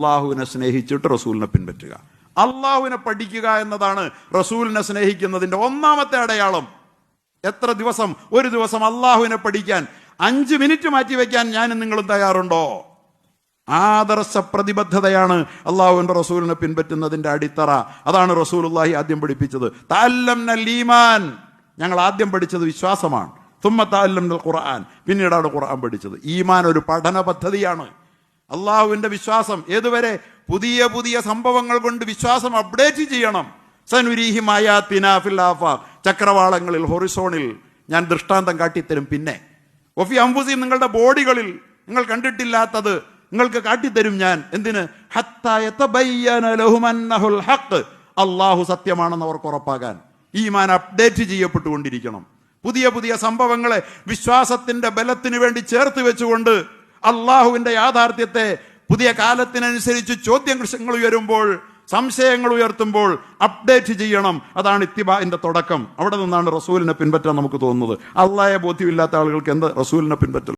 അള്ളാഹുവിനെ സ്നേഹിച്ചിട്ട് റസൂലിനെ പിൻപറ്റുക. അള്ളാഹുവിനെ പഠിക്കുക എന്നതാണ് റസൂലിനെ സ്നേഹിക്കുന്നതിന്റെ ഒന്നാമത്തെ അടയാളം. എത്ര ദിവസം? ഒരു ദിവസം അള്ളാഹുവിനെ പഠിക്കാൻ. അഞ്ച് മിനിറ്റ് മാറ്റി വയ്ക്കാൻ ഞാനും നിങ്ങളും തയ്യാറുണ്ടോ? ആദർശ പ്രതിബദ്ധതയാണ് അള്ളാഹുവിന്റെ റസൂലിനെ പിൻപറ്റുന്നതിന്റെ അടിത്തറ. അതാണ് റസൂലുള്ളാഹി ആദ്യം പഠിപ്പിച്ചത്. താല്ലം ലീമാൻ ഞങ്ങൾ ആദ്യം പഠിച്ചത് വിശ്വാസമാണ്. തുമ്മ താല്ലം ഖുർആൻ പിന്നീടാണ് ഖുർആൻ പഠിച്ചത്. ഈമാൻ ഒരു പഠന പദ്ധതിയാണ്. അള്ളാഹുവിന്റെ വിശ്വാസം ഏതുവരെ? പുതിയ പുതിയ സംഭവങ്ങൾ കൊണ്ട് വിശ്വാസം അപ്ഡേറ്റ് ചെയ്യണം. സനുരീഹിമായ തിനാഫില്ലാഫ ചക്രവാളങ്ങളിൽ ഹൊറിസോണിൽ ഞാൻ ദൃഷ്ടാന്തം കാട്ടിത്തരും പിന്നെ. ഒഫി അംബുസി നിങ്ങളുടെ ബോഡികളിൽ നിങ്ങൾ കണ്ടിട്ടില്ലാത്തത് നിങ്ങൾക്ക് കാട്ടിത്തരും ഞാൻ. എന്തിന്? അള്ളാഹു സത്യമാണെന്ന് അവർക്ക് ഉറപ്പാകാൻ. ഈ മാൻ അപ്ഡേറ്റ് ചെയ്യപ്പെട്ടുകൊണ്ടിരിക്കണം. പുതിയ പുതിയ സംഭവങ്ങളെ വിശ്വാസത്തിന്റെ ബലത്തിന് വേണ്ടി ചേർത്ത് വെച്ചുകൊണ്ട് അള്ളാഹുവിന്റെ യാഥാർത്ഥ്യത്തെ പുതിയ കാലത്തിനനുസരിച്ച് ചോദ്യങ്ങൾ ഉയരുമ്പോൾ സംശയങ്ങൾ ഉയർത്തുമ്പോൾ അപ്ഡേറ്റ് ചെയ്യണം. അതാണ് ഇത്തിബാന്റെ തുടക്കം. അവിടെ നിന്നാണ് റസൂലിനെ പിൻപറ്റാൻ നമുക്ക് തോന്നുന്നത്. അള്ളാഹെ ബോധ്യമില്ലാത്ത ആളുകൾക്ക് എന്ത് റസൂലിനെ പിൻപറ്റൽ